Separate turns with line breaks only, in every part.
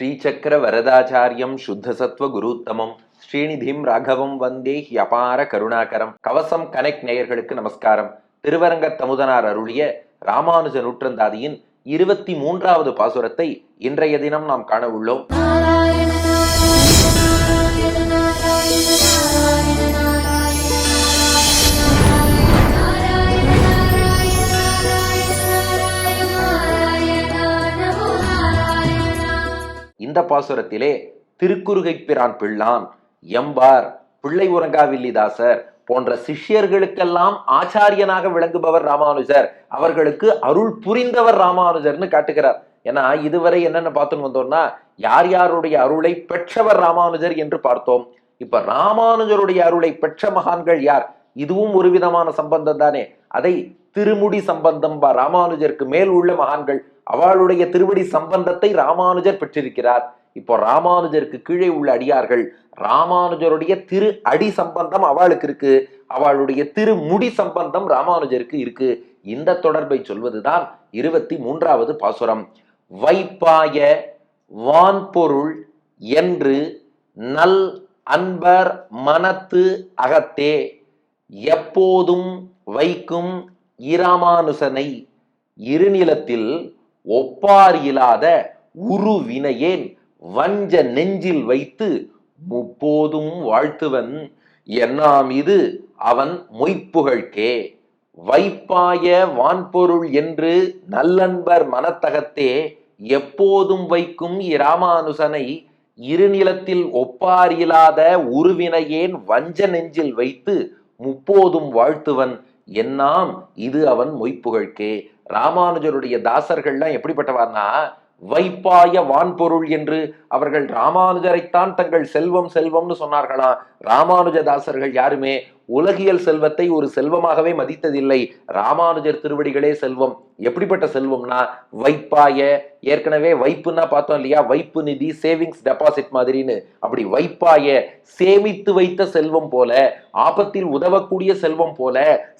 ஸ்ரீசக்கர வரதாச்சாரியம் சுத்த சத்வ குருத்தமம். ஸ்ரீநிதிம் ராகவம் வந்தே யபார கருணாகரம். கவசம் கனெக்ட் நேயர்களுக்கு நமஸ்காரம். திருவரங்க தமுதனார் அருளிய ராமானுஜ நூற்றந்தாதியின் இருபத்தி மூன்றாவது பாசுரத்தை இன்றைய தினம் நாம் காண உள்ளோம். இந்த பாசுரத்திலே திருக்குறுகை பிரான் பிள்ளான் எம்பார் பிள்ளை உறங்காவில்லிதாசர் போன்ற சிஷ்யர்களுக்கெல்லாம் ஆச்சாரியனாக விளங்குபவர் ராமானுஜர். அவர்களுக்கு அருள் புரிந்தவர் ராமானுஜர்னு காட்டுகிறார். ஏன்னா இதுவரை என்னென்ன பார்த்துன்னு வந்தோம்னா யார் யாருடைய அருளை பெற்றவர் ராமானுஜர் என்று பார்த்தோம். இப்ப ராமானுஜருடைய அருளை பெற்ற மகான்கள் யார்? இதுவும் ஒரு விதமான சம்பந்தம் தானே. அதை திருமுடி சம்பந்தம் பா ராமானுஜருக்கு மேல் உள்ள மகான்கள் அவளுடைய திருவடி சம்பந்தத்தை ராமானுஜர் பெற்றிருக்கிறார். இப்போ ராமானுஜருக்கு கீழே உள்ள அடியார்கள் ராமானுஜருடைய திரு அடி சம்பந்தம் அவளுக்கு இருக்கு. அவளுடைய திருமுடி சம்பந்தம் ராமானுஜருக்கு இருக்கு. இந்த தொடர்பை சொல்வதுதான் இருபத்தி மூன்றாவது பாசுரம். வைப்பாய வான்பொருள் என்று நல் அன்பர் மனத்து அகத்தே எப்போதும் வைக்கும் இராமானுசனை இருநிலத்தில் ஒப்பார் இல்லாத உருவினையேன் வஞ்ச நெஞ்சில் வைத்து முப்போதும் வாழ்த்துவன். என்னாம் இது அவன் மொய்ப்புகழ்கே வைப்பாய வான்பொருள் என்று நல்லன்பர் மனத்தகத்தே எப்போதும் வைக்கும் இராமானுசனை இருநிலத்தில் ஒப்பார் இல்லாத உருவினையேன் வஞ்ச நெஞ்சில் வைத்து முப்போதும் வாழ்த்துவன். என்னாம் இது அவன் மொய்ப்புகழ்கே ராமானுஜருடைய தாசர்கள்லாம் எப்படிப்பட்டவார்னா வைப்பாய வான்பொருள் என்று அவர்கள் ராமானுஜரைத்தான் தங்கள் செல்வம் செல்வம்னு சொன்னார்களாம். ராமானுஜ தாசர்கள் யாருமே? உலகியல் செல்வத்தை ஒரு செல்வமாகவே மதித்ததில்லை. ராமானுஜர் திருவடிகளே செல்வம். எப்படிப்பட்ட செல்வம்னா வைப்பாய ஏற்கனவே வைப்புன்னா பார்த்தோம் இல்லையா? வைப்பு நிதி சேவிங்ஸ் டெபாசிட் மாதிரின்னு. அப்படி வைப்பாய சேமித்து வைத்த செல்வம் போல ஆபத்தில் உதவக்கூடிய செல்வம் போல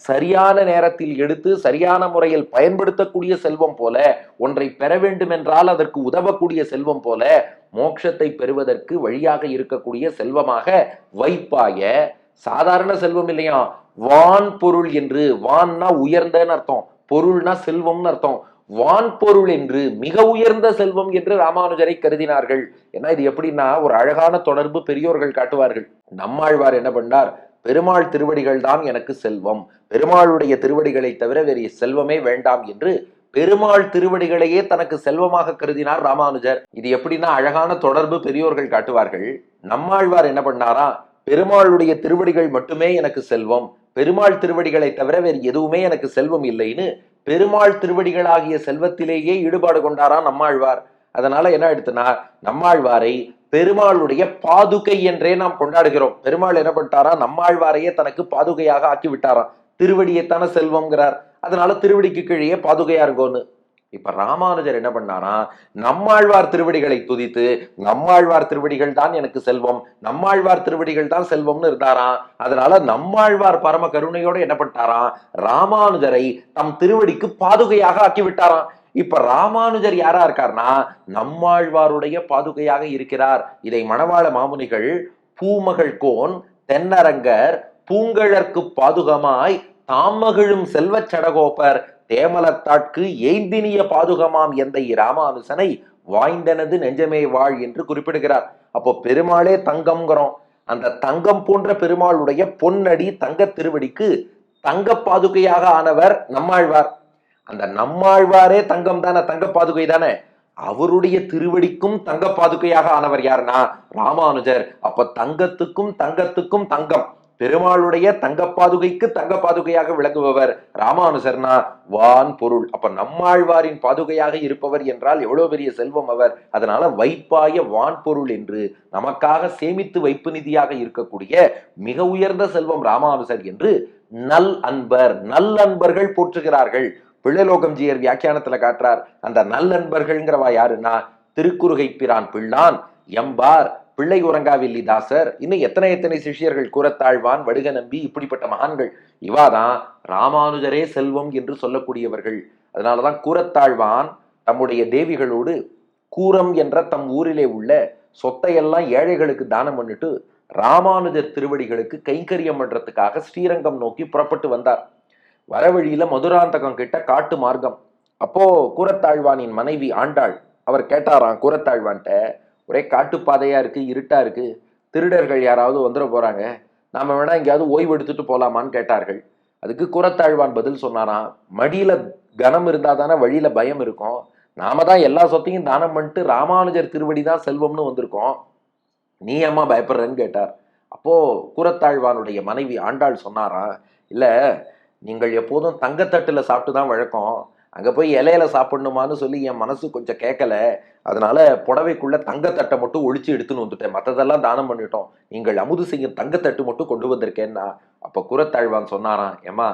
சரியான நேரத்தில் எடுத்து சரியான முறையில் பயன்படுத்தக்கூடிய செல்வம் போல ஒன்றை பெற வேண்டும் என்றால் அதற்கு உதவக்கூடிய செல்வம் போல மோட்சத்தை பெறுவதற்கு வழியாக இருக்கக்கூடிய செல்வமாக வைப்பாய சாதாரண செல்வம் இல்லையா? வான் பொருள் என்று வான்னா உயர்ந்தன்னு அர்த்தம். பொருள்னா செல்வம்னு அர்த்தம். வான் பொருள் என்று மிக உயர்ந்த செல்வம் என்று ராமானுஜரை கருதினார்கள். ஏன்னா இது எப்படின்னா ஒரு அழகான தொடர்பு பெரியோர்கள் காட்டுவார்கள். நம்மாழ்வார் என்ன பண்ணார்? பெருமாள் திருவடிகள் தான் எனக்கு செல்வம். பெருமாளுடைய திருவடிகளை தவிர வேறு செல்வமே வேண்டாம் என்று பெருமாள் திருவடிகளையே தனக்கு செல்வமாக கருதினார் ராமானுஜர். இது எப்படின்னா அழகான தொடர்பு பெரியோர்கள் காட்டுவார்கள். நம்மாழ்வார் என்ன பண்ணாரா? பெருமாளுடைய திருவடிகள் மட்டுமே எனக்கு செல்வம். பெருமாள் திருவடிகளை தவிர வேறு எதுவுமே எனக்கு செல்வம் இல்லைன்னு பெருமாள் திருவடிகளாகிய செல்வத்திலேயே ஈடுபாடு கொண்டாரா நம்மாழ்வார். அதனால என்ன எடுத்தனா நம்மாழ்வாரை பெருமாளுடைய பாதுகை என்றே நாம் கொண்டாடுகிறோம். பெருமாள் என்ன பண்ணிட்டாரா நம்மாழ்வாரையே தனக்கு பாதுகையாக ஆக்கி விட்டாராம் திருவடியைத்தான செல்வம்ங்கிறார். அதனால திருவடிக்கு கீழே பாதுகையா இருக்கோன்னு. இப்ப ராமானுஜர் என்ன பண்ணாரா நம்மாழ்வார் திருவடிகளை துதித்து நம்மாழ்வார் திருவடிகள் தான் எனக்கு செல்வம் நம்மாழ்வார் திருவடிகள் தான் செல்வம்னு இருந்தாராம் அதனால நம்மாழ்வார் பரம கருணையோட என்ன பண்ணிட்டாராம் ராமானுஜரை தம் திருவடிக்கு பாதுகையாக ஆக்கி விட்டாராம் இப்ப ராமானுஜர் யாரா இருக்கார்னா நம்மாழ்வாருடைய பாதுகையாக இருக்கிறார். இதை மணவாள மாமுனிகள் பூமகள் கோன் தென்னரங்கர் பூங்கழற்கு பாதுகமாய் தாமகிழும் செல்வச் சடகோப்பர் தேமலத்தாட்கு எய்தினிய பாதுகமாம் எந்த ராமானுசனை வாய்ந்தனது நெஞ்சமே வாழ் என்று குறிப்பிடுகிறார். அப்போ பெருமாளே தங்கம்ங்கிறோம். அந்த தங்கம் போன்ற பெருமாளுடைய பொன்னடி தங்க திருவடிக்கு தங்க பாதுகையாக ஆனவர் நம்மாழ்வார். அந்த நம்மாழ்வாரே தங்கம் தானே தங்க பாதுகை தானே அவருடைய திருவடிக்கும் தங்க பாதுகையாக ஆனவர் யாருன்னா ராமானுஜர். அப்ப தங்கத்துக்கும் தங்கத்துக்கும் தங்கம். பெருமாளுடைய தங்க பாதுகைக்கு தங்க பாதுகையாக விளங்குபவர் ராமானுசர்னா வான் பொருள். அப்ப நம்மாழ்வாரின் பாதுகையாக இருப்பவர் என்றால் எவ்வளவு பெரிய செல்வம் அவர். அதனால வைப்பாய வான் பொருள் என்று நமக்காக சேமித்து வைப்பு நிதியாக இருக்கக்கூடிய மிக உயர்ந்த செல்வம் ராமானுசர் என்று நல் அன்பர் நல் அன்பர்கள் போற்றுகிறார்கள். பிள்ளைலோகம்ஜியர் வியாக்கியானத்துல காட்டுறார் அந்த நல்லன்பர்கள்ங்கிறவா யாருன்னா திருக்குறுகை பிரான் பிள்ளான் எம்பார் பிள்ளை உறங்காவில்லி தாசர். இன்னும் எத்தனை எத்தனை சிஷ்யர்கள் கூறத்தாழ்வான் வடுக நம்பி இப்படிப்பட்ட மகான்கள். இவாதான் ராமானுஜரே செல்வம் என்று சொல்லக்கூடியவர்கள். அதனாலதான் கூறத்தாழ்வான் தம்முடைய தேவிகளோடு கூரம் என்ற தம் ஊரிலே உள்ள சொத்தையெல்லாம் ஏழைகளுக்கு தானம் பண்ணிட்டு ராமானுஜர் திருவடிகளுக்கு கைங்கரியம் பண்றதுக்காக ஸ்ரீரங்கம் நோக்கி புறப்பட்டு வந்தார். வர வழியில மதுராந்தகம் கிட்ட காட்டு மார்க்கம். அப்போ கூரத்தாழ்வானின் மனைவி ஆண்டாள் அவர் கேட்டாராம் கூரத்தாழ்வான்ட்ட ஒரே காட்டுப்பாதையாக இருக்குது இருட்டாக இருக்குது திருடர்கள் யாராவது வந்துட போகிறாங்க நாம் வேணால் எங்கேயாவது ஓய்வு எடுத்துகிட்டு போகலாமான்னு கேட்டார்கள். அதுக்கு கூரத்தாழ்வான் பதில் சொன்னாராம் மடியில் கனம் இருந்தால் தானே வழியில் பயம் இருக்கும். நாம தான் எல்லா சொத்தையும் தானம் பண்ணிட்டு ராமானுஜர் திருவடி தான் செல்வம்னு வந்திருக்கோம். நீ அம்மா பயப்படுறன்னு கேட்டார். அப்போது கூரத்தாழ்வானுடைய மனைவி ஆண்டாள் சொன்னாராம் இல்லை நீங்கள் எப்போதும் தங்கத்தட்டில் சாப்பிட்டு தான் வழக்கம். அங்கே போய் இலையில சாப்பிடணுமான்னு சொல்லி என் மனசு கொஞ்சம் கேட்கல அதனால புடவைக்குள்ள தங்கத்தட்டை மட்டும் ஒழிச்சு எடுத்துன்னு வந்துட்டேன். மற்றதெல்லாம் தானம் பண்ணிட்டோம். நீங்கள் அமுது செய்யும் தங்கத்தட்டு மட்டும் கொண்டு வந்திருக்கேன்னா அப்போ குரத்தாழ்வான் சொன்னாராம் ஏமா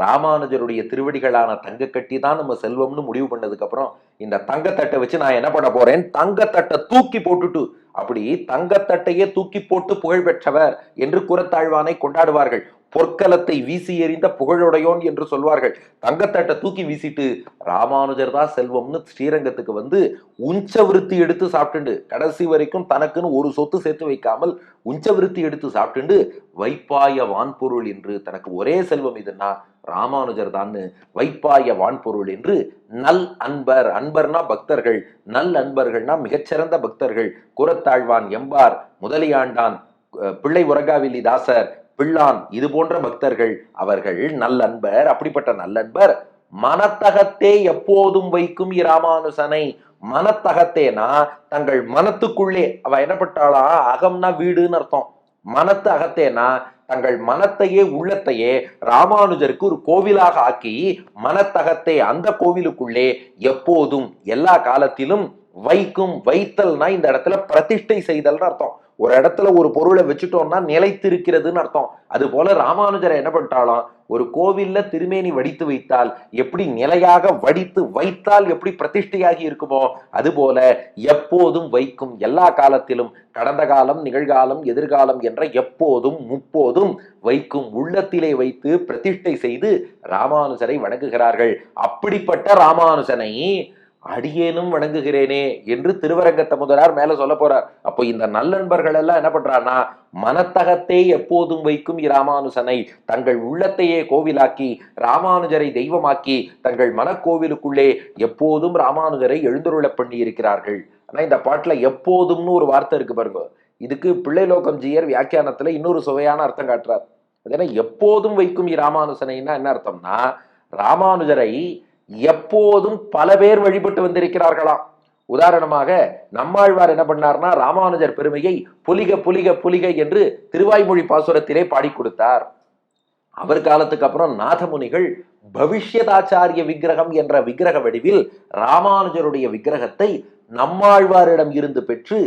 ராமானுஜருடைய திருவடிகளான தங்க கட்டி தான் நம்ம செல்வம்னு முடிவு பண்ணதுக்கப்புறம் இந்த தங்கத்தட்டை வச்சு நான் என்ன பண்ண போறேன்? தங்கத்தட்டை தூக்கி போட்டுட்டு. அப்படி தங்கத்தட்டையே தூக்கி போட்டு புகழ் பெற்றவர் என்று குரத்தாழ்வானை கொண்டாடுவார்கள். பொற்கலத்தை வீசி எறிந்த புகழுடையோன் என்று சொல்வார்கள். தங்கத்தட்டை தூக்கி வீசிட்டு ராமானுஜர் தான் செல்வம்னு ஸ்ரீரங்கத்துக்கு வந்து உஞ்ச விருத்தி எடுத்து சாப்பிட்டுண்டு. கடைசி வரைக்கும் தனக்குன்னு ஒரு சொத்து சேர்த்து வைக்காமல் உஞ்ச விருத்தி எடுத்து சாப்பிட்டுண்டு வைப்பாய வான்பொருள் என்று தனக்கு ஒரே செல்வம் இதுன்னா ராமானுஜர் தான் வைப்பாய வான்பொருள் என்று நல் அன்பர் அன்பர்னா பக்தர்கள் நல் அன்பர்கள்னா மிகச்சிறந்த பக்தர்கள். குரத்தாழ்வான் எம்பார் முதலியாண்டான் பிள்ளை உரகாவில்லி தாசர் பிள்ளான் இது போன்ற பக்தர்கள் அவர்கள் நல்லன்பர் அப்படிப்பட்ட நல்லன்பர். மனத்தகத்தே எப்போதும் வைக்கும் இராமானுசனை. மனத்தகத்தேனா தங்கள் மனத்துக்குள்ளே அவ என்ன பட்டாளா அகம்னா வீடுன்னு அர்த்தம். மனத்து அகத்தேனா தங்கள் மனத்தையே உள்ளத்தையே ராமானுஜருக்கு ஒரு கோவிலாக ஆக்கி மனத்தகத்தே அந்த கோவிலுக்குள்ளே எப்போதும் எல்லா காலத்திலும் வைக்கும் வைத்தல்னா இந்த இடத்துல பிரதிஷ்டை செய்தல்னு அர்த்தம். ஒரு இடத்துல ஒரு பொருளை வச்சுட்டோம்னா நிலைத்திருக்கிறதுன்னு அர்த்தம். அது போல ராமானுஜரை என்ன பண்ணிட்டாலும்? ஒரு கோவில்ல திருமேனி வடித்து வைத்தால் எப்படி நிலையாக வடித்து வைத்தால் எப்படி பிரதிஷ்டையாகி இருக்குமோ அதுபோல எப்போதும் வைக்கும் எல்லா காலத்திலும் கடந்த காலம் நிகழ்காலம் எதிர்காலம் என்ற எப்போதும் முப்போதும் வைக்கும் உள்ளத்திலே வைத்து பிரதிஷ்டை செய்து ராமானுஜரை வணங்குகிறார்கள். அப்படிப்பட்ட ராமானுஜனை அடியேனும் வணங்குகிறேனே என்று திருவரங்கத்த முதலார் மேல சொல்ல போறார். அப்போ இந்த நல்லன்பர்கள் எல்லாம் என்ன பண்றான்னா மனத்தகத்தே எப்போதும் வைக்கும் இராமானுசனை தங்கள் உள்ளத்தையே கோவிலாக்கி ராமானுஜரை தெய்வமாக்கி தங்கள் மனக்கோவிலுக்குள்ளே எப்போதும் ராமானுஜரை எழுந்துருள பண்ணி இருக்கிறார்கள் ஆனா இந்த பாட்டுல எப்போதும்னு ஒரு வார்த்தை இருக்கு பாருங்க. இதுக்கு பிள்ளைலோகம் ஜீயர் வியாக்கியானத்துல இன்னொரு சுவையான அர்த்தம் காட்டுறார். அது என்ன? எப்போதும் வைக்கும் இராமானுசனைன்னா என்ன அர்த்தம்னா ராமானுஜரை எப்போதும் பல பேர் வழிபட்டு வந்திருக்கிறார்களாம் உதாரணமாக நம்மாழ்வார் என்ன பண்ணார்னா ராமானுஜர் பெருமையை புலிக புலிக புலிக என்று திருவாய்மொழி பாசுரத்திலே பாடி கொடுத்தார். அவர் காலத்துக்கு அப்புறம் நாதமுனிகள் பவிஷ்யதாச்சாரிய விக்கிரகம் என்ற விக்கிரக வடிவில் ராமானுஜருடைய விக்கிரகத்தை நம்மாழ்வாரிடம் இருந்து பெற்று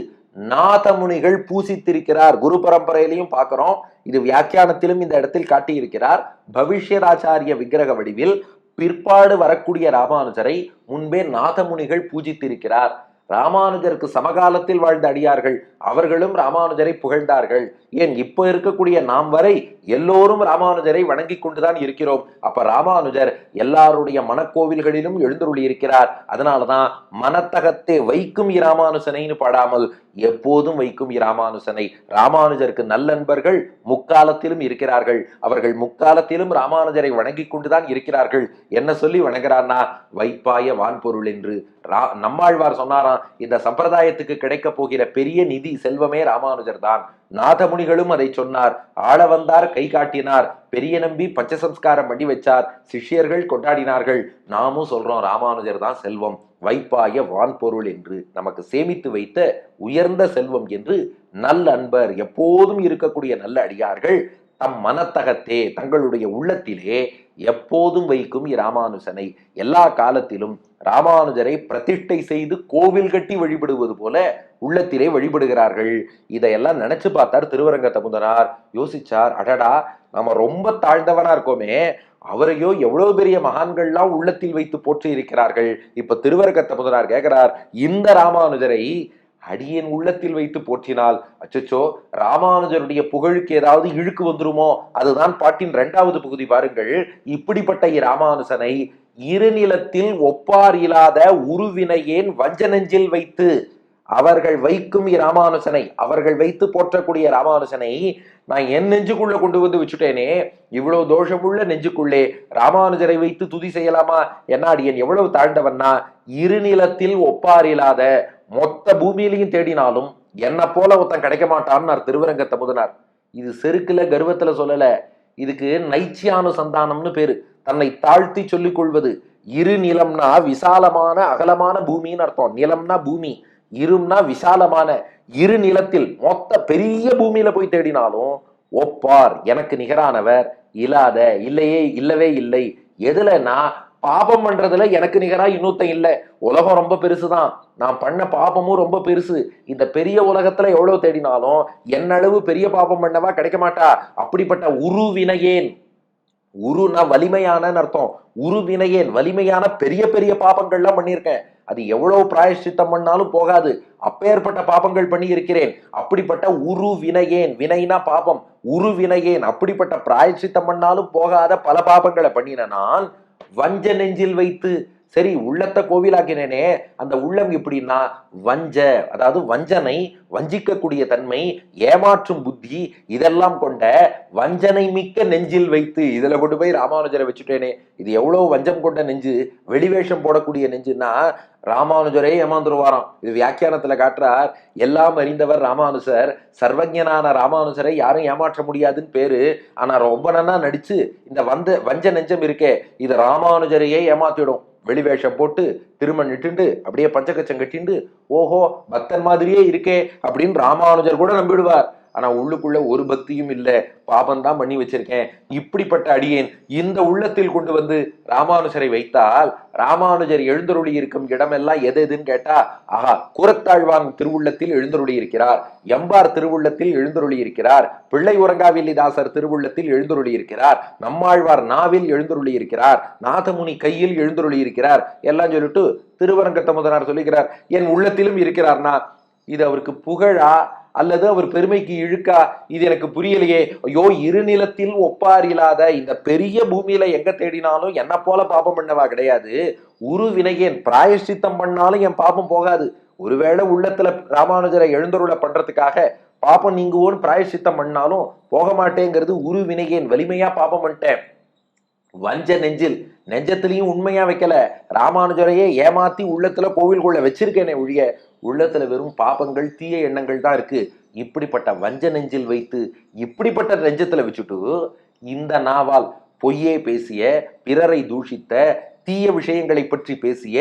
நாதமுனிகள் பூசித்திருக்கிறார். குரு பரம்பரையிலையும் பார்க்கிறோம். இது வியாக்கியானத்திலும் இந்த இடத்தில் காட்டியிருக்கிறார். பவிஷ்யதாச்சாரிய விக்கிரக வடிவில் பிற்பாடு வரக்கூடிய ராமானுஜரை முன்பே நாதமுனிகள் பூஜித்திருக்கிறார். ராமானுஜருக்கு சமகாலத்தில் வாழ்ந்த அடியார்கள் அவர்களும் ராமானுஜரை புகழ்ந்தார்கள். ஏன் இப்போ இருக்கக்கூடிய நாம் வரை எல்லோரும் ராமானுஜரை வணங்கி கொண்டுதான் இருக்கிறோம். அப்ப ராமானுஜர் எல்லாருடைய மனக்கோவில்களிலும் எழுந்தருளி இருக்கிறார் அதனாலதான் மனத்தகத்தே வைக்கும் இராமானுசனைன்னு பாடாமல் எப்போதும் வைக்கும் இராமானுசனை ராமானுஜருக்கு நல்லன்பர்கள் முக்காலத்திலும் இருக்கிறார்கள். அவர்கள் முக்காலத்திலும் ராமானுஜரை வணங்கி கொண்டுதான் இருக்கிறார்கள். என்ன சொல்லி வணங்குறார்னா வைப்பாய வான்பொருள் என்று ரா நம்மாழ்வார் சொன்னாராம் இந்த சம்பிரதாயத்துக்கு கிடைக்க போகிற பெரிய நிதி செல்வமே ராமானுஜர் தான். நாதமுனிகளும் அதை சொன்னார். ஆள வந்தார் கை காட்டினார். பெரிய நம்பி பஞ்சசம்ஸ்காரம் பண்ணி வச்சார். சிஷ்யர்கள் கொண்டாடினார்கள். நாமும் சொல்றோம் ராமானுஜர் தான் செல்வம். வைப்பாய வான்பொருள் என்று நமக்கு சேமித்து வைத்த உயர்ந்த செல்வம் என்று நல் அன்பர் எப்போதும் இருக்கக்கூடிய நல்ல அடியார்கள் தம் மனத்தகத்தே தங்களுடைய உள்ளத்திலே எப்போதும் வைக்கும் இராமானுஜனை எல்லா காலத்திலும் ராமானுஜரை பிரதிஷ்டை செய்து கோவில் கட்டி வழிபடுவது போல உள்ளத்திலே வழிபடுகிறார்கள். இதையெல்லாம் நினைச்சு பார்த்தார் திருவரங்க தமுதனார் யோசிச்சார் அடடா நம்ம ரொம்ப தாழ்ந்தவனா இருக்கோமே. அவரையோ எவ்வளவு பெரிய மகான்கள்லாம் உள்ளத்தில் வைத்து போற்றி இருக்கிறார்கள் இப்ப திருவரங்க தமுதனார் கேட்கிறார் இந்த ராமானுஜரை அடியேன் உள்ளத்தில் வைத்து போற்றினால். அச்சச்சோ ராமானுஜருடைய புகழுக்கு ஏதாவது இழுக்கு வந்துருமோ? அதுதான் பாட்டின் இரண்டாவது பகுதி பாருங்கள். இப்படிப்பட்ட இராமானுசனை இருநிலத்தில் ஒப்பார் இல்லாத உருவினையேன் வஞ்சனஞ்சில் வைத்து அவர்கள் வைக்கும் இராமானுசனை அவர்கள் வைத்து போற்றக்கூடிய ராமானுசனை நான் என் நெஞ்சுக்குள்ள கொண்டு வந்து வச்சுட்டேனே. இவ்வளவு தோஷமுள்ள நெஞ்சுக்குள்ளே ராமானுஜரை வைத்து துதி செய்யலாமா? என்ன என் எவ்வளவு தாழ்ந்தவன்னா இருநிலத்தில் ஒப்பார் இல்லாத மொத்த பூமியிலையும் தேடினாலும் என்ன போல ஒருத்தன் கிடைக்க மாட்டான்னு திருவரங்க தமுதனார் இது செருக்குல கர்வத்துல சொல்லல. இதுக்கு நைச்சியானு சந்தானம்னு பேரு. தன்னை தாழ்த்தி சொல்லிக் கொள்வது இரு நிலம்னா விசாலமான அகலமான பூமின்னு அர்த்தம். நிலம்னா பூமி இரும்னா விசாலமான இரு நிலத்தில் மொத்த பெரிய பூமியில போய் தேடினாலும் ஒப்பார். எனக்கு நிகரானவர் இல்லாத இல்லையே இல்லவே இல்லை. எதுலன்னா பாபம் பண்றதுல எனக்கு நிகரா இன்னொருத்தன் இல்லை. உலகம் ரொம்ப பெருசுதான். நான் பண்ண பாபமும் ரொம்ப பெருசு. இந்த பெரிய உலகத்துல எவ்வளவு தேடினாலும் என்னளவு பெரிய பாபம் பண்ணவா கிடைக்க மாட்டா. அப்படிப்பட்ட உரு வினையேன் உருனா வலிமையான அர்த்தம்? உரு வினையேன் வலிமையான பெரிய பெரிய பாபங்கள்லாம் பண்ணியிருக்கேன். அது எவ்வளவு பிராயஷ்சித்தம் பண்ணாலும் போகாது. அப்பேற்பட்ட பாபங்கள் பண்ணி இருக்கிறேன் அப்படிப்பட்ட உரு வினையேன் வினைனா பாபம். உரு வினையேன் அப்படிப்பட்ட பிராயஷ்சித்தம் பண்ணாலும் போகாத பல பாபங்களை பண்ணின நான் வஞ்ச நெஞ்சில் வைத்து சரி உள்ளத்தை கோவிலாக்கினேனே அந்த உள்ளம் எப்படின்னா வஞ்ச அதாவது வஞ்சனை வஞ்சிக்கக்கூடிய தன்மை ஏமாற்றும் புத்தி இதெல்லாம் கொண்ட வஞ்சனை மிக்க நெஞ்சில் வைத்து இதில் கொண்டு போய் ராமானுஜரை வச்சுட்டேனே இது எவ்வளோ வஞ்சம் கொண்ட நெஞ்சு வெளிவேஷம் போடக்கூடிய நெஞ்சுன்னா ராமானுஜரே ஏமாந்துருவாராம். இது வியாக்கியானத்துல காட்டுறார் எல்லாம் அறிந்தவர் ராமானுஜர் சர்வஜனான ராமானுஜரை யாரும் ஏமாற்ற முடியாதுன்னு பேரு ஆனா ரொம்ப நன்னா நடிச்சு இந்த வந்த வஞ்ச நெஞ்சம் இருக்கே இது ராமானுஜரையே ஏமாத்திடும். வெளிவேஷம் போட்டு திருமண் நிட்டுண்டு அப்படியே பஞ்சகச்சம் கட்டிண்டு ஓஹோ பக்தன் மாதிரியே இருக்கே அப்படின்னு ராமானுஜர் கூட நம்பிடுவார். ஆனா உள்ளுக்குள்ள ஒரு பக்தியும் இல்ல. பாபம் தான் பண்ணி வச்சிருக்கேன். இப்படிப்பட்ட அடியேன் இந்த உள்ளத்தில் கொண்டு வந்து ராமானுஜரை வைத்தால் ராமானுஜர் எழுந்தருளி இருக்கும் இடமெல்லாம் எது எதுன்னு கேட்டா ஆஹா குரத்தாழ்வான் திருவுள்ளத்தில் எழுந்தருளி இருக்கிறார். எம்பார் திருவுள்ளத்தில் எழுந்தருளி இருக்கிறார். பிள்ளை உரங்காவில்லிதாசர் திருவுள்ளத்தில் எழுந்தருளி இருக்கிறார். நம்மாழ்வார் நாவில் எழுந்தருளி இருக்கிறார். நாதமுனி கையில் எழுந்தருளி இருக்கிறார். எல்லாம் சொல்லிட்டு திருவரங்கத்த முதனார் சொல்லிக்கிறார் என் உள்ளத்திலும் இருக்கிறார்னா இது அவருக்கு புகழா? அல்லது அவர் பெருமைக்கு இழுக்கா? இது எனக்கு புரியலையே. ஐயோ இருநிலத்தில் ஒப்பார் இல்லாத இந்த பெரிய பூமியில எங்க தேடினாலும் என்ன போல பாபம் பண்ணவா கிடையாது. உரு வினையேன் பிராயஷ்சித்தம் பண்ணாலும் என் பாபம் போகாது. ஒருவேளை உள்ளத்துல ராமானுஜரை எழுந்தருளை பண்றதுக்காக பாபம் நீங்குவோன்னு பிராயஷ்சித்தம் பண்ணாலும் போக மாட்டேங்கிறது உரு வினையேன் வலிமையா பாபம் பண்ணிட்டேன். வஞ்ச நெஞ்சில் நெஞ்சத்திலையும் உண்மையா வைக்கல. ராமானுஜரையே ஏமாத்தி உள்ளத்துல கோவில்குள்ள வச்சிருக்கேனே ஒழிய உள்ளத்தில் வெறும் பாபங்கள் தீய எண்ணங்கள் தான் இருக்கு. இப்படிப்பட்ட வஞ்ச நெஞ்சில் வைத்து இப்படிப்பட்ட நெஞ்சத்தில் வச்சுட்டு இந்த நாவால் பொய்யே பேசிய பிறரை தூஷித்த தீய விஷயங்களை பற்றி பேசிய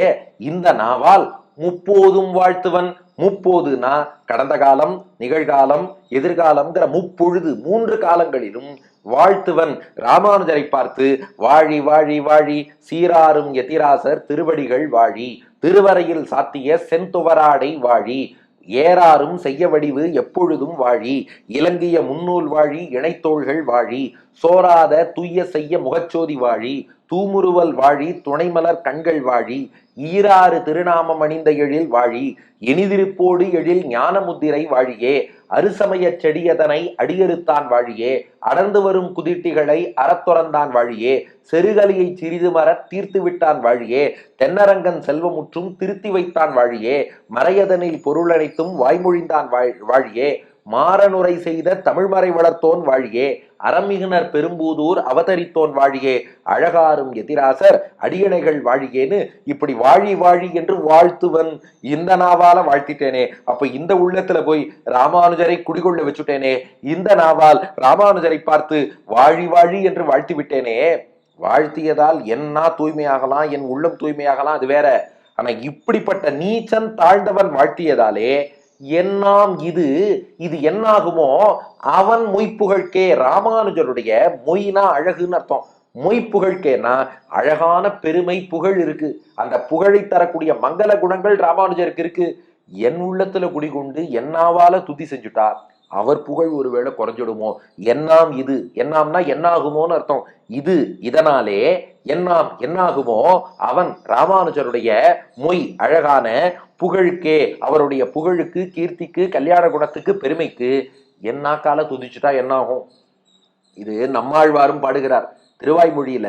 இந்த நாவால் முப்போதும் வாழ்த்துவன். முப்போதுனா கடந்த காலம் நிகழ்காலம் எதிர்காலம்ங்கிற முப்பொழுது மூன்று காலங்களிலும் வாழ்த்துவன். ராமானுஜரை பார்த்து வாழி வாழி வாழி சீராரும் எதிராசர் திருவடிகள் வாழி திருவரையில் சாத்திய செந்துவராடை வாழி ஏறாரும் செய்ய வடிவு எப்பொழுதும் வாழி இலங்கிய முன்னூல் வாழி இணைத்தோள்கள் வாழி சோராத துய்ய செய்ய முகச்சோதி வாழி தூமுருவல் வாழி துணைமலர் கண்கள் வாழி ஈராறு திருநாமம் அணிந்த எழில் வாழி இனிதிருப்போடு எழில் ஞானமுத்திரை வாழியே அருசமயச் செடியதனை அடியறுத்தான் வாழியே. அடர்ந்து வரும் குதிட்டிகளை அறத்துறந்தான் வாழியே. செருகலியை சிறிது மர தீர்த்து விட்டான் வாழியே. தென்னரங்கன் செல்வமுற்றும் திருத்தி வைத்தான் வாழியே. மறையதனில் பொருளனைத்தும் வாய்மொழிந்தான் வாழ் வாழியே. மாறனுரை செய்த தமிழ்மறை வளர்த்தோன் வாழியே. அறமிகுனர் பெரும்பூதூர் அவதரித்தோன் வாழியே அழகாரும் எதிராசர் அடியணைகள் வாழியேன்னு இப்படி வாழி வாழி என்று வாழ்த்துவன். இந்த நாவால வாழ்த்திட்டேனே. அப்ப இந்த உள்ளத்துல போய் ராமானுஜரை குடிகொள்ள வச்சுட்டேனே. இந்த நாவால் ராமானுஜரை பார்த்து வாழி வாழி என்று வாழ்த்தி விட்டேனே வாழ்த்தியதால் என்னா தூய்மையாகலாம் என் உள்ளம் தூய்மையாகலாம் அது வேற. ஆனா இப்படிப்பட்ட நீச்சன் தாழ்ந்தவன் வாழ்த்தியதாலே என்னாம் இது இது என்னாகுமோ? அவன் மொய்ப்புகழ்கே ராமானுஜருடைய மொய்னா அழகுன்னு அர்த்தம். மொய்ப்புகழ்கேனா அழகான பெருமை புகழ் இருக்கு. அந்த புகழை தரக்கூடிய மங்கள குணங்கள் ராமானுஜருக்கு இருக்கு. என் உள்ளத்துல குடிகொண்டு என்னாவால துதி செஞ்சுட்டா? அவர் புகழ் ஒருவேளை குறைஞ்சிடுமோ? என்னாம் இது? என்னாம்னா என்னாகுமோன்னு அர்த்தம். இது இதனாலே என்னாம் என்னாகுமோ? அவன் ராமானுஜருடைய மொய் அழகான புகழுக்கே அவருடைய புகழுக்கு கீர்த்திக்கு கல்யாண குணத்துக்கு பெருமைக்கு என்னாக்கால துதிச்சுட்டா என்னாகும்? இது நம்மாழ்வாரும் பாடுகிறார். திருவாய்மொழியில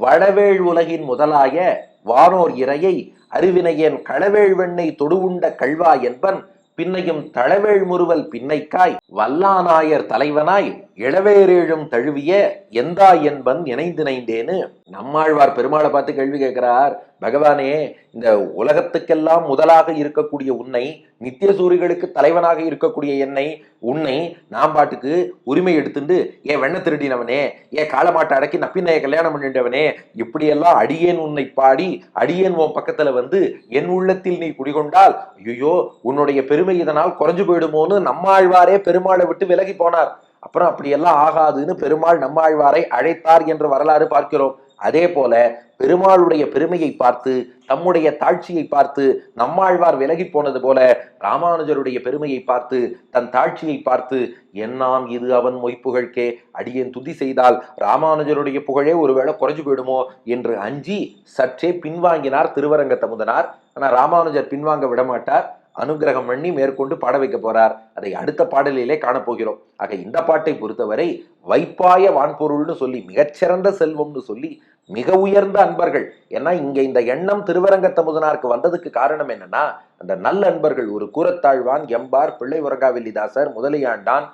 வடவேள் உலகின் முதலாய வானோர் இறையை அறிவினையன் களவேழ்வெண்ணை தொடுவுண்ட கல்வா என்பன் பின்னையும் தளவேள் முறுவல் பின்னைக்காய் வல்லாநாயர் தலைவனாய் இளவேரேழும் தழுவிய எந்தா என்பன் இணைந்திணைந்தேன்னு நம்மாழ்வார் பெருமாளை பார்த்து கேள்வி கேட்கிறார் பகவானே இந்த உலகத்துக்கெல்லாம் முதலாக இருக்கக்கூடிய உன்னை நித்திய சூரிகளுக்கு தலைவனாக இருக்கக்கூடிய என்னை உன்னை நான் பாட்டுக்கு உரிமை எடுத்துண்டு ஏன் வெண்ண திருடினவனே ஏன் காலமாட்டை அடக்கி நப்பின்னைய கல்யாணம் பண்ணிட்டவனே இப்படியெல்லாம் அடியேன் உன்னை பாடி அடியேன் உன் பக்கத்துல வந்து என் உள்ளத்தில் நீ குடிகொண்டால் ஐயோ உன்னுடைய பெருமை இதனால் குறைஞ்சு போயிடுமோன்னு நம்மாழ்வாரே பெருமாளை விட்டு விலகி போனார். அப்புறம் அப்படியெல்லாம் ஆகாதுன்னு பெருமாள் நம்மாழ்வாரை அழைத்தார் என்ற வரலாறு பார்க்கிறோம். அதே போல பெருமாளுடைய பெருமையை பார்த்து தம்முடைய தாழ்ச்சியை பார்த்து நம்மாழ்வார் விலகி போனது போல ராமானுஜருடைய பெருமையை பார்த்து தன் தாழ்ச்சியை பார்த்து என்னாம் இது அவன் மொய்ப்புகழ்கே அடியேன் துதி செய்தால் ராமானுஜருடைய புகழே ஒருவேளை குறைஞ்சு போயிடுமோ? என்று அஞ்சி சற்றே பின்வாங்கினார் திருவரங்க தமுதனார் ஆனால் ராமானுஜர் பின்வாங்க விடமாட்டார். அனுகிரகம் பண்ணி மேற்கொண்டு பாட வைக்க போறார். அதை அடுத்த பாடலிலே காணப்போகிறோம் ஆக இந்த பாட்டை பொறுத்தவரை வைப்பாய வான்பொருள்னு சொல்லி மிகச்சிறந்த செல்வம்னு சொல்லி மிக உயர்ந்த அன்பர்கள். ஏன்னா இங்க இந்த எண்ணம் திருவரங்கத்தமுதனாருக்கு வந்ததுக்கு காரணம் என்னன்னா அந்த நல்ல அன்பர்கள் ஒரு கூரத்தாழ்வான் எம்பார் பிள்ளை உரகாவில்லிதாசர் முதலியாண்டான்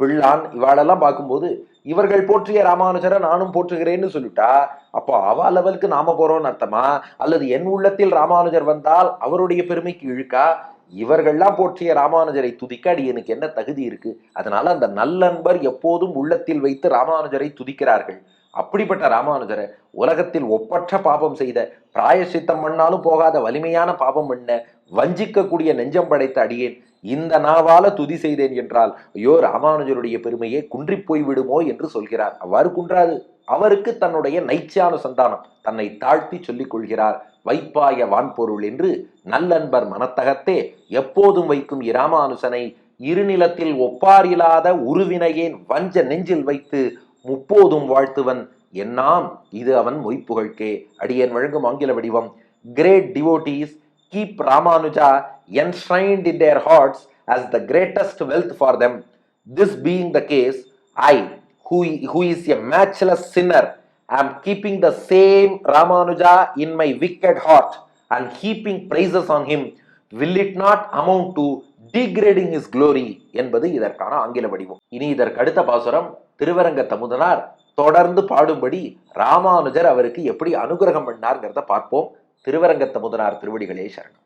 பிள்ளான் இவாளெல்லாம் பார்க்கும்போது இவர்கள் போற்றிய ராமானுஜரை நானும் போற்றுகிறேன்னு சொல்லிட்டா அப்போ அவ லெவலுக்கு நாம போறோம்னு அர்த்தமா? அல்லது என் உள்ளத்தில் ராமானுஜர் வந்தால் அவருடைய பெருமைக்கு இழுக்கா? இவர்கள்லாம் போற்றிய ராமானுஜரை துதிக்க அடியனுக்கு என்ன தகுதி இருக்கு? அதனால அந்த நல்லன்பர் எப்போதும் உள்ளத்தில் வைத்து ராமானுஜரை துதிக்கிறார்கள். அப்படிப்பட்ட ராமானுஜரை உலகத்தில் ஒப்பற்ற பாபம் செய்த பிராயசித்தம் பண்ணாலும் போகாத வலிமையான பாபம் பண்ண வஞ்சிக்கக்கூடிய நெஞ்சம் படைத்த அடியேன் இந்த நாவால துதி செய்தேன் என்றால் ஐயோ ராமானுஜருடைய பெருமையே குன்றிப் போய்விடுமோ என்று சொல்கிறார். அவ்வாறு குன்றாது. அவருக்கு தன்னுடைய நைச்சியான சந்தானம் தன்னை தாழ்த்தி சொல்லிக் கொள்கிறார். வைப்பாய வான்பொருள் என்று நல்லன்பர் மனத்தகத்தே எப்போதும் வைக்கும் இராமானுசனை இருநிலத்தில் ஒப்பாரில்லாத உருவினையேன் வஞ்ச நெஞ்சில் வைத்து முப்போதும் வாழ்த்துவன் என்னாம் இது அவன் மொய்ப்புகழ்கே அடியேன் வழங்கும் ஆங்கில வடிவம் great devotees keep Ramanuja enshrined in their hearts as the greatest wealth for them. This being the case, I, who, who is a matchless sinner, am keeping the same Ramanuja in my wicked heart and heaping praises on him. Will it not amount to degrading is glory என்பது இதற்கான ஆங்கில வடிவம். இனி இதற்கு அடுத்த பாசுரம் திருவரங்க தமுதனார் தொடர்ந்து பாடும்படி ராமானுஜர் அவருக்கு எப்படி அனுகிரகம் பண்ணார்ங்கிறத பார்ப்போம். திருவரங்க தமுதனார் திருவடிகளே சரணம்.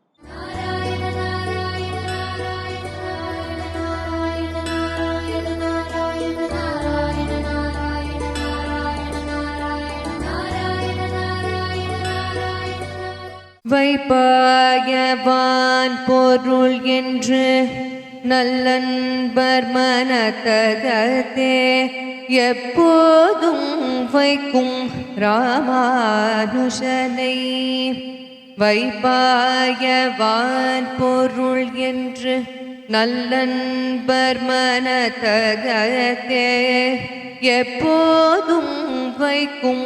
வைப்பாயவான் பொருள் என்று நல்லன்பர் மனத்தகத்தே எப்போதும் வைக்கும் ராமானுஷனை வைப்பாயவான் பொருள் என்று நல்லன்பர் மனத்தகத்தே எப்போதும் வைக்கும்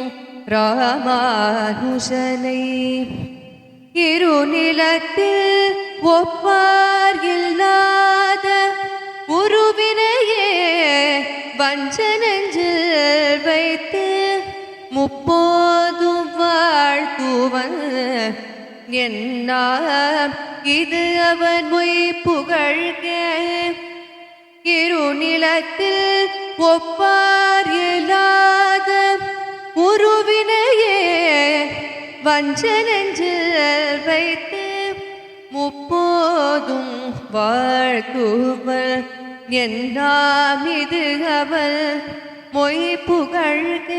ராமானுஷனை இரு நிலத்தில் ஒப்பார் இல்லாத உருவினையே வஞ்சனஞ்சில் வைத்து முப்போதும் வாழ்த்துவன். என்ன இது அவன் மொய் புகழ்க. இருநிலத்தில் ஒப்பார் வஞ்சனெஞ்சில் வைத்து முப்போதும் வாழ்த்துவள் என்னாம் இது அவள் மொய் புகழ்க.